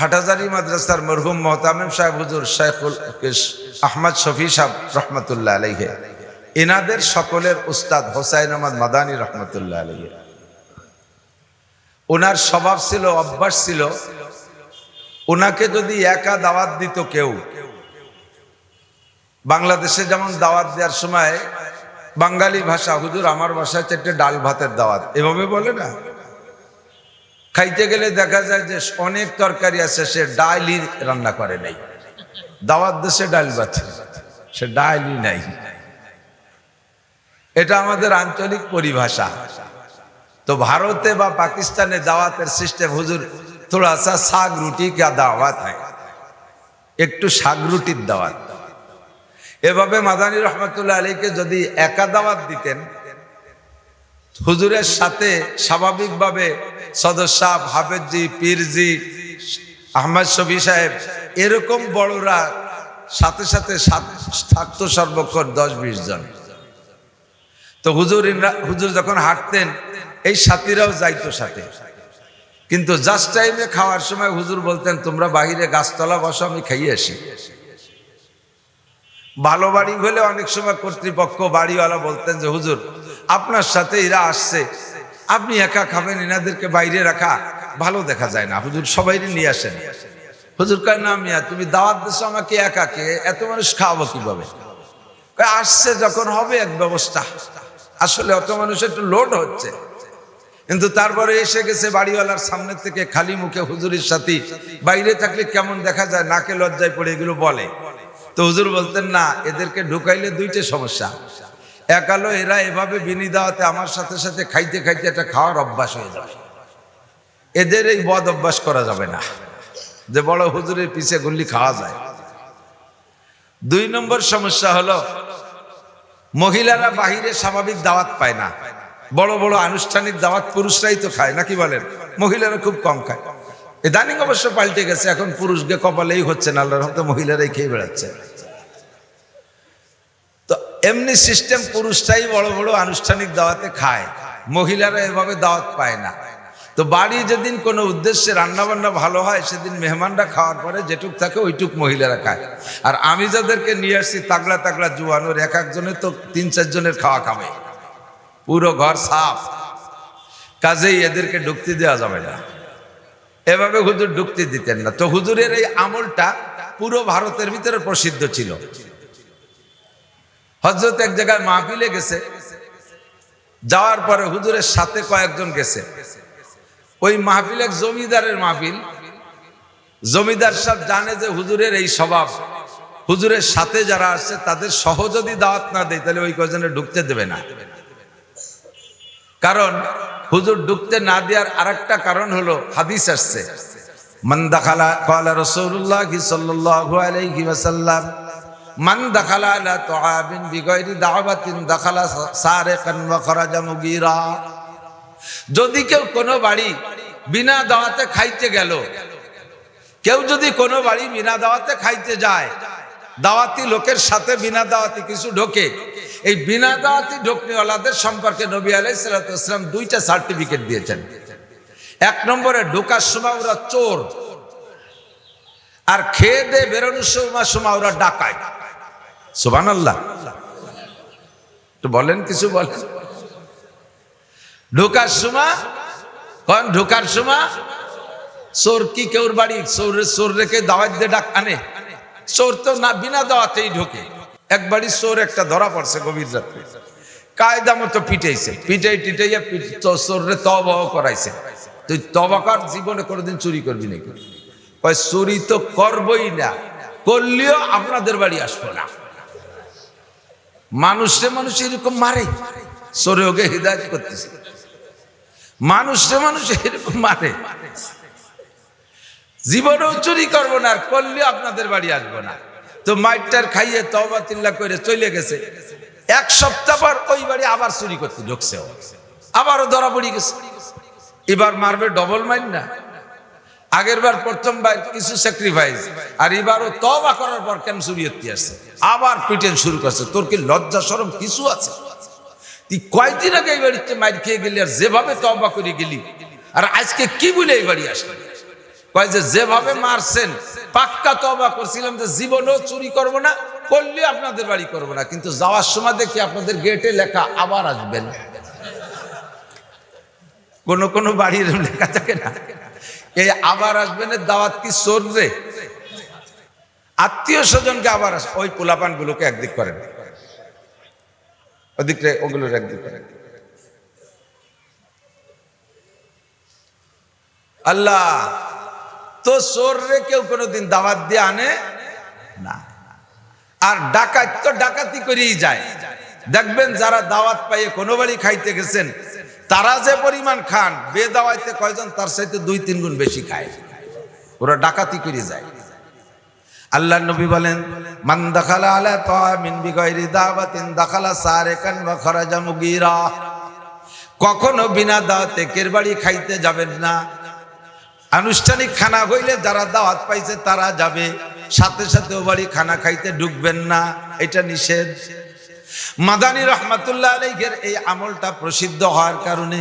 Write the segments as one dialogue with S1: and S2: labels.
S1: হাটাজারি মাদ্রাসার মরহুম মোহতামিম সাহেব হুজুর শেখুল আহমদ শফি সাহেব রহমতুল্লাহ আলহে এনাদের সকলের উস্তাদ হোসাইন আহমদ মাদানী রহমতুল্লাহ আলহে ওনার স্বভাব ছিল, অভ্যাস ছিল, ওনাকে যদি একা দাওয়াত দিত কেউ, বাংলাদেশে যেমন দাওয়াত দেওয়ার সময় বাঙালি ভাষা, হুজুর আমার ভাষায় চারটে ডাল ভাতের দাওয়াত। এভাবে বলে না? খাইতে গেলে দেখা যায় যে অনেক তরকারি আছে, সে ডালই রান্না করে নাই। দাওয়াত দেশে ডাল বাচ্ছে সে ডালই নাই। এটা আমাদের আঞ্চলিক পরিভাষা। তো ভারতে বা পাকিস্তানে দাওয়াতের সিস্টেম হুজুর থোড়া সা শাক, রুটি কা দাওয়াত একটু শাক, রুটির দাওয়াত। এভাবে মাদানী রহমতুল্লাহ আলীকে যদি একা দাওয়াত দিতেন, হুজুরের সাথে স্বাভাবিকভাবে সদস্য হাফেজি, পীরজি, আহমদ শফি সাহেব, এরকম বড়রা সাথে সাথে থাকতো সর্বক্ষণ দশ বিশ জন। তো হুজুর হুজুর যখন হাঁটতেন, এই সাথীরাও যাইতো সাথে। কিন্তু জাস্ট টাইমে খাওয়ার সময় হুজুর বলতেন, তোমরা বাহিরে গাছতলা বসো, আমি খাইয়ে আসি। ভালো বাড়ি হলে অনেক সময় কর্তৃপক্ষ বাড়িওয়ালা বলতেন যে, হুজুর, আপনার সাথে এরা আসছে আপনি একা খাবেন, এনাদেরকে বাইরে রাখা ভালো দেখা যায় না। হুজুর সবাই নিয়ে আসেন। হুজুর কয়, না মিয়া, তুমি দাওয়াত দেশো আমাকে একা কে? এত মানুষ খাওয়াবো কীভাবে? আসছে যখন হবে এক ব্যবস্থা। আসলে অত মানুষ একটু লোড হচ্ছে। কিন্তু তারপরে এসে গেছে বাড়িওয়ালার সামনে থেকে খালি মুখে হুজুরের সাথে। বাইরে থাকলে কেমন দেখা যায়? নাকে লজ্জায় পড়ে এগুলো বলে। তো হুজুর বলতেন, না, এদেরকে ঢুকাইলে দুইটা সমস্যা। এক আলো এরা এভাবে বিনি দেওয়াতে আমার সাথে সাথে খাইতে খাইতে একটা খাওয়ার অভ্যাস হয়ে যাবে। এদের এই বদ অভ্যাস করা যাবে না। যে বড় হুজুরের পিছে গুল্লি খাওয়া যায়। দুই নম্বর সমস্যা হলো, মহিলারা বাহিরে স্বাভাবিক দাওয়াত পায় না। বড় বড় আনুষ্ঠানিক দাওয়াত পুরুষরাই তো খায়, নাকি বলেন? মহিলারা খুব কম খায়। ইদানিং অবশ্য পাল্টে গেছে, এখন পুরুষকে কপালেই হচ্ছে না, আল্লাহর রহমতে মহিলারাই খেয়ে বেড়াচ্ছে। এমনি সিস্টেম পুরুষটাই বড় বড় আনুষ্ঠানিক দাওয়াতে খায়। মহিলারা এভাবে দাওয়াত পায় না। তো বাড়ি যেদিন কোনো উদ্দেশ্যে রান্নাবান্না ভালো হয়, সেদিন মেহমানরা খাওয়ার পরে যেটুক থাকে ওইটুক মহিলারা খায়। আর আমি যাদেরকে নিয়ে আসছি তাগলা তাগলা জুয়ানোর এক একজনের তো তিন চারজনের খাওয়া খাবে। পুরো ঘর সাফ। কাজেই এদেরকে ঢুকতে দেওয়া যাবে না। এভাবে হুজুর ঢুকতে দিতেন না। তো হুজুরের এই আমলটা পুরো ভারতের ভিতরে প্রসিদ্ধ ছিল। হজরত এক জায়গায় মাহফিলে গেছে। যাওয়ার পরে হুজুরের সাথে কয়েকজন গেছে। ওই মাহফিল এক জমিদারের মাহফিল। জমিদার সব জানে যে হুজুরের এই স্বভাব। হুজুরের সাথে যারা আসছে তাদের সহ যদি দাওয়াত না দেয়, তাহলে ওই কজনে ঢুকতে দেবে না। কারণ হুজুর ঢুকতে না দেওয়ার আরেকটা কারণ হলো হাদিস আসছে। মান দাখালা কালা রাসূলুল্লাহ সাল্লাল্লাহু আলাইহি ওয়াসাল্লাম মান আলা বিগাইরি দাওয়াতিন যদি কেউ কোনো বাড়ি বিনা দাওয়াতে খাইতে গেল, কেউ যদি কোনো বাড়ি বিনা দাওয়াতে খাইতে যায়, দাওয়াতি লোকের সাথে বিনা দাওয়াতি কিছু ঢোকে, এই বিনা দাওয়াতি ঢোকনিওয়ালাদের সম্পর্কে নবী আলাই সালাতাম দুইটা সার্টিফিকেট দিয়েছেন। এক নম্বরে ঢোকার সময় ওরা চোর, আর খেয়ে দে বেরোনোর সময় সময় ওরা ডাকায়। সুবান আল্লাহ একটু বলেন কিছু বলেন। ঢোকার সময়? কন ঢোকার সময়? চোর কি কেউর বাড়ি? চোর চোর রেখে দাওয়াত দিয়ে ডাক আনে। চোর তো না, বিনা দাওয়াতেই ঢোকে। একবারই চোর একটা ধরা পড়ছে গভীর রাত্রে। কায়দা মতো পিটাইছে। পিটাই, টিটাইয়া চোরে তবাহ করাইছে। তুই তবাকার জীবনে কোনোদিন চুরি করবি নাকি? চুরি তো করবই না। করলেও আপনাদের বাড়ি আসব না। মানুষে মানুষ এরকম মারে। সরে ওকে হৃদায়ত করতেছে। মানুষে মানুষ এরকম মারে। জীবনেও চুরি করব না, আর করলেও আপনাদের বাড়ি আসব না। তো মাইটার খাইয়ে তবা তিল্লা করে চলে গেছে। এক সপ্তাহ পর ওই বাড়ি আবার চুরি করতে ঢুকছে। আবারও ধরা পড়ি গেছে। এবার মারবে ডবল মাইন না। আগের বার প্রথমবার কিছু স্যাক্রিফাইস আর এবারও তবা করার পর কেন চুরি হতে আসছে আবার পিটেন শুরু করছে। তোর কি লজ্জা সরম কিছু আছে? তুই কয়দিন আগে এই বাড়িতে মাইর খেয়ে গেলি আর যেভাবে তবা করে গেলি? আর আজকে কি বলে এই বাড়ি আসলি? কয় যে, যেভাবে মারছেন, পাক্কা তবা করছিলাম যে জীবনেও চুরি করব না করলে আপনাদের বাড়ি করব না। কিন্তু যাওয়ার সময় দেখি আপনাদের গেটে লেখা আবার আসবেন। কোন কোন বাড়ির লেখা থাকে না? এই আবার আসবেন দাওয়াত কি রে? আত্মীয় স্বজনকে আবার আস, ওই পোলাপান গুলোকে একদিক করেন। ওদিক রে, ওগুলোর একদিক করেন। আল্লাহ, তো চোর রে কেউ কোনোদিন দাওয়াত দিয়ে আনে? না। আর ডাকাত তো ডাকাতি করেই যায়। দেখবেন যারা দাওয়াত পাইয়ে কোনো বাড়ি খাইতে গেছেন তারা যে পরিমাণ খান, বে দাওয়াইতে কয়জন, তার সাথে দুই, তিন গুণ বেশি খায়। ওরা ডাকাতি করে যায়। আল্লাহ নবী বলেন, মান দাখালা আলা তামিন বিগাইরি দাওয়াতিন দাখালা সারেকান ওয়া খরাজা মুগীরা। কখনো বিনা দাওয়াতে কের বাড়ি খাইতে যাবেন না। আনুষ্ঠানিক খানা হইলে যারা দাওয়াত পাইছে তারা যাবে, সাথে সাথে ও বাড়ি খানা খাইতে ঢুকবেন না। এটা নিষেধ। মাদানী রহমাতুল্লাহ আলাইহের এই আমলটা প্রসিদ্ধ হওয়ার কারণে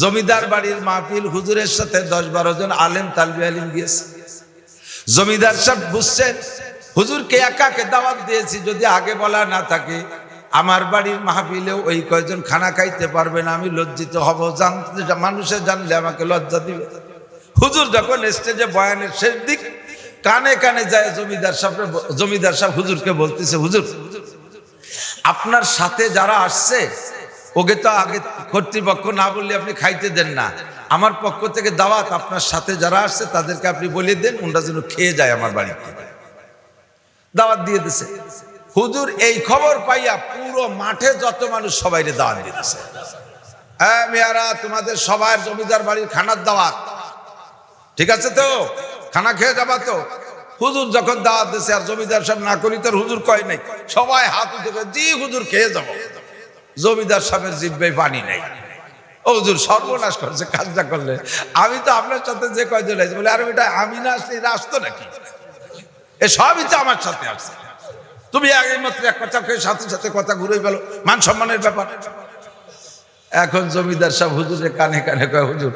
S1: জমিদার বাড়ির মাহফিল হুজুরের সাথে দশ বারো জন আলেম, তালবি আলিম গিয়েছে। জমিদার সাহেব বুঝছেন, হুজুরকে একাকে দাওয়াত দিয়েছি, যদি আগে বলা না থাকে, আমার বাড়ির মাহফিলেও ওই কয়জন খানা খাইতে পারবে না, আমি লজ্জিত হব। জানতে মানুষে জানলে আমাকে লজ্জা দিবে। হুজুর যখন স্টেজে বয়ানের শেষ দিক, কানে কানে যায় জমিদার সাহেব জমিদার সাহেব হুজুরকে বলতেছে, হুজুর আপনার সাথে যারা আসছে, ওকে তো আগে কর্তৃপক্ষ না বললে আপনি খাইতে দেন না। আমার পক্ষ থেকে দাওয়াত, আপনার সাথে যারা আসছে তাদেরকে আপনি বলে দেন, ওনরা যেন খেয়ে যায় আমার বাড়িতে। দাওয়াত দিয়ে দিছে। হুজুর, এই খবর পাইয়া পুরো মাঠে যত মানুষ সবাই দাওয়াত দিয়ে দিছে। হ্যাঁ মেয়ারা, তোমাদের সবার জমিদার বাড়ির খানার দাওয়াত। ঠিক আছে তো? খানা খেয়ে যাবা তো? হুজুর যখন দাওয়াত দিছে আর জমিদার সাহেব না করি, তার হুজুর কয় নাই? সবাই হাত উঠে জি হুজুর, খেয়ে যাব। জমিদার সাহেবের জিব্বে পানি নাই। হুজুর, সর্বনাশ করছে, কাজটা করলে। আমি তো আপনার সাথে যে কয়জন আছে, বলে, আরে বেটা, আমি না আসলে এরা আসতো নাকি? এ সবই তো আমার সাথে আসছে তুমি আগে মাত্র এক কথা খেয়ে সাথে সাথে কথা ঘুরে গেল মান সম্মানের ব্যাপার। এখন জমিদার সাহেব হুজুরের কানে কানে কয়, হুজুর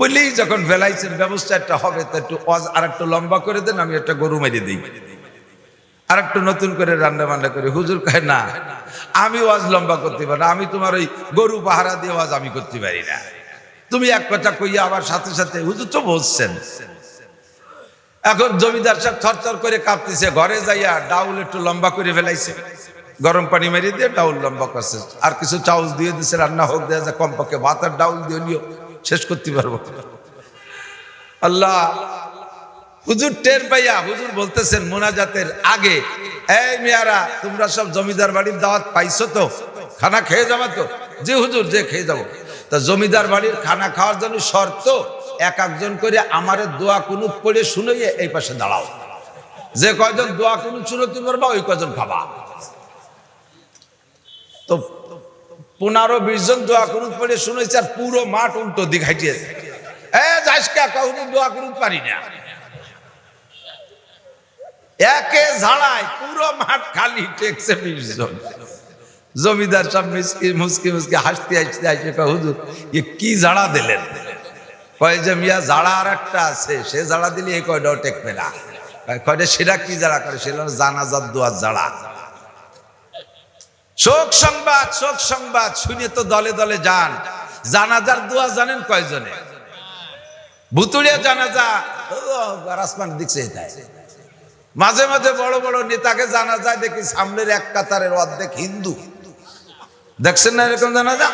S1: বললেই যখন ভেলাইছেন ব্যবস্থা একটা হবে, তা একটু অজ আর একটু লম্বা করে দেন, আমি একটা গরু মেরে দিই। আর একটু নতুন করে রান্না বান্না করে। হুজুর কয়, না, আমি ওয়াজ লম্বা করতে পারি না, আমি তোমার ওই গরু পাহারা দিয়ে ওয়াজ আমি করতে পারি না। তুমি এক কথা কইয়া আবার সাথে সাথে, হুজুর তো বলছেন। এখন জমিদার সাহেব থরথর করে কাঁপতেছে, ঘরে যাইয়া ডাউল একটু লম্বা করে ফেলাইছে। গরম পানি মেরে দিয়ে ডাউল লম্বা করছে। আর কিছু চাউল দিয়ে দিছে, রান্না হোক দেওয়া যায় কমপক্ষে ভাত আর ডাউল দিয়ে নিও। শেষ করতে পারব। আল্লাহ, হুজুর টের পাইয়া হুজুর বলতেছেন, মোনাজাতের আগে, এই মেয়ারা, তোমরা সব জমিদার বাড়ির দাওয়াত পাইছো তো? খানা খেয়ে যাবা তো? যে হুজুর যে খেয়ে যাব। তা জমিদার বাড়ির খানা খাওয়ার জন্য শর্ত, এক একজন করে আমারে দোয়া কুনুত পড়ে শুনেই এই পাশে দাঁড়াও। যে কয়জন দোয়া কুনুত শুনতে পারবা, ওই কয়জন খাবা। তো পনেরো, বিশ জন দোয়া কুনুত পড়ে শুনেছে আর পুরো মাঠ উল্টো দিক হাইটিয়েছে এ যাইস কখনো দোয়া কুনুত পারি না। একে ঝাড়ায় পুরো মাঠ খালি টেকছে বিশ জন। জমিদার সব মিসকি, মুসকি মুসকি হাসতে হাসতে হাসতে হুজুর, এ কি ঝাড়া দিলেন? কয় যে, মিয়া, ঝাড়া আর একটা আছে। সে ঝাড়া দিলে এই কয়টাও টেকবে না। কয়টা সেটা কি ঝাড়া? করে সেটা জানাজার দোয়ার ঝাড়া। শোক সংবাদ শোক সংবাদ, শুনে তো দলে দলে যান। জানাজার দোয়া জানেন কয়জনে? ভুতুড়িয়া জানাজা আসমান দিচ্ছে মাঝে মাঝে বড় বড় নেতাকে জানা যায় দেখি সামনের এক কাতারের অর্ধেক হিন্দু। দেখছেন না এরকম জানাজা?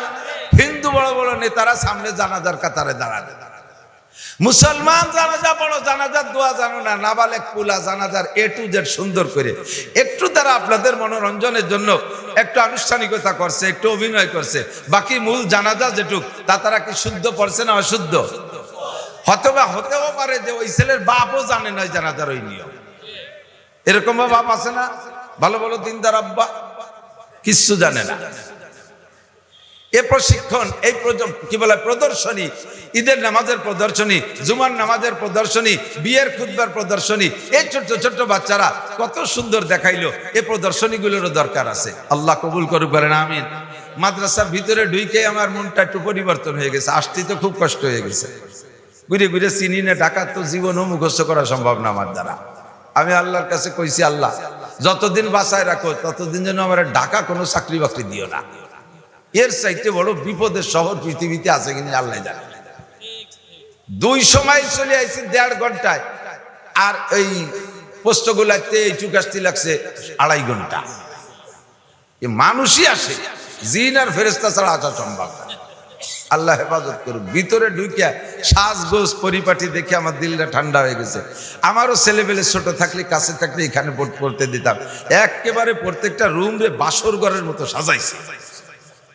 S1: হিন্দু বড় বড় নেতারা সামনে জানাজার কাতারে দাঁড়াবে মুসলমান জানাজা বড়, জানাজার দোয়া জানো না, নাবালেক পুলা জানাজার এ টু জেড সুন্দর করে। একটু তারা আপনাদের মনোরঞ্জনের জন্য একটু আনুষ্ঠানিকতা করছে, একটু অভিনয় করছে। বাকি মূল জানাজা যেটুক, তা তারা কি শুদ্ধ পড়ছে না অশুদ্ধ? হতবা হতেও পারে যে ওই ছেলের বাপও জানে না জানাজার ওই নিয়ম। এরকম বাপ আছে না? ভালো ভালো দিনদার আব্বা? কিচ্ছু জানে না। এ প্রশিক্ষণ, এই কি বলে, প্রদর্শনী, ঈদের নামাজের প্রদর্শনী, জুমার নামাজের প্রদর্শনী, বিয়ের খুদবার প্রদর্শনী, এই ছোট্ট ছোট্ট বাচ্চারা কত সুন্দর দেখাইলো, এ প্রদর্শনীগুলোরও দরকার আছে। আল্লাহ কবুল করুক, বলেন আমিন। মাদ্রাসার ভিতরে ঢুইকে আমার মনটা একটু পরিবর্তন হয়ে গেছে, আসতে তো খুব কষ্ট হয়ে গেছে। ঘুরে ঘুরে চিনি না ডাকাত তো জীবনও মুখস্থ করা সম্ভব না আমার দ্বারা। আমি আল্লাহর কাছে কইছি, আল্লাহ, যতদিন বাসায় রাখো, ততদিন যেন আমার ডাকা কোনো চাকরি বাকরি দিও না। এর চাইতে বড় বিপদের শহর পৃথিবীতে আছে কিনা আল্লাহ জানে। দুই সময় চলে আইছি দেড় ঘন্টায় আর এই পোস্টগুলাতে এই চুকাস্তি লাগছে আড়াই ঘণ্টা। এ মানুষই আসে জিন আর ফেরেস্তা ছাড়া আসা সম্ভব আল্লাহ হেফাজত করুন ভিতরে ঢুকিয়া সাজগোজ পরিপাটি দেখে আমার দিলটা ঠান্ডা হয়ে গেছে। আমারও ছেলেবেলে ছোট থাকলে কাছে থাকলে এখানে পড়- পড়তে দিতাম। একেবারে প্রত্যেকটা রুম রে বাসর ঘরের মতো সাজাইছে।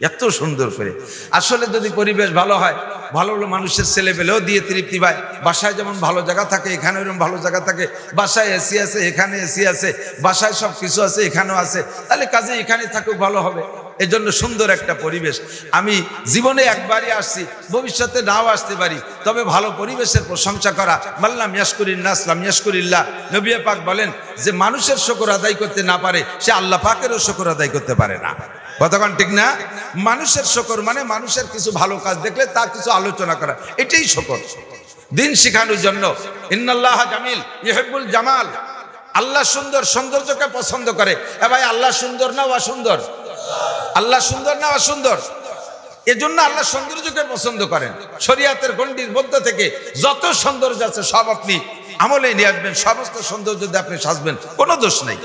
S1: এত সুন্দর করে। আসলে যদি পরিবেশ ভালো হয়, ভালো ভালো মানুষের ছেলে পেলেও দিয়ে তৃপ্তি পায়। বাসায় যেমন ভালো জায়গা থাকে, এখানে এরকম ভালো জায়গা থাকে। বাসায় এসি আছে, এখানে এসি আছে। বাসায় সব কিছু আছে, এখানেও আছে। তাহলে কাজে এখানে থাকুক, ভালো হবে। এই জন্য সুন্দর একটা পরিবেশ। আমি জীবনে একবারই আসছি, ভবিষ্যতে নাও আসতে পারি। তবে ভালো পরিবেশের প্রশংসা করা। মাল্লাম ইয়াসকুরিল্লা ইয়াসকুরিল্লাহ নবিয়া পাক বলেন যে, মানুষের শকর আদায় করতে না পারে, সে আল্লাহ পাকেরও শকর আদায় করতে পারে না। কতক্ষণ ঠিক না? মানুষের শকর মানে মানুষের কিছু ভালো কাজ দেখলে তা কিছু আলোচনা করা। এটাই শকর। দিন শিখানোর জন্য। ইন্নাল্লাহ জামিল ইহেবুল জামাল। আল্লাহ সুন্দর, সৌন্দর্যকে পছন্দ করে। এ ভাই, আল্লাহ সুন্দর না অসুন্দর? আল্লাহ সুন্দর না অসুন্দর? এজন্য আল্লাহ সৌন্দর্যকে পছন্দ করেন। শরিয়াতের গণ্ডির মধ্য থেকে যত সৌন্দর্য আছে সব আপনি আমলে নিয়ে আসবেন। সমস্ত সৌন্দর্য দিয়ে আপনি সাজবেন। কোনো দোষ নাই।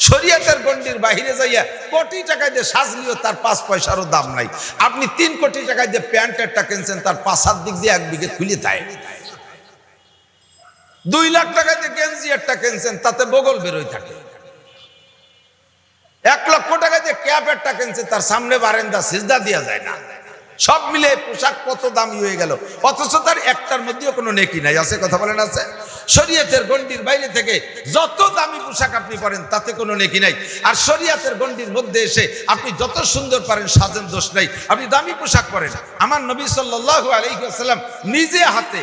S1: শরিয়াতের গণ্ডির বাহিরে যাইয়া কোটি টাকায় দিয়ে সাজলিও তার পাঁচ পয়সারও দাম নাই। আপনি তিন কোটি টাকায় দিয়ে প্যান্ট একটা কিনছেন, তার পাঁচ হাত দিক দিয়ে এক বিঘে খুলে দেয়। দুই লাখ টাকা দিয়ে গেঞ্জি একটা কিনছেন, তাতে বগল বেরোয় থাকে। এক লক্ষ টাকা দিয়ে ক্যাপ একটা কিনছে তার সামনে বারেন্দা, সিজদা দেওয়া যায় না। সব মিলে পোশাক কত দামি হয়ে গেল। অথচ তার একটার মধ্যেও কোনো নেকি নাই। আছে কথা বলেন আছে? শরীয়তের গণ্ডির বাইরে থেকে যত দামি পোশাক আপনি পরেন, তাতে কোনো নেকি নাই। আর শরীয়তের গণ্ডির মধ্যে এসে আপনি যত সুন্দর পারেন, সাজেন দোষ নাই। আপনি দামি পোশাক পরেন। আমার নবী সাল্লাল্লাহু আলাইহি ওয়াসাল্লাম নিজে হাতে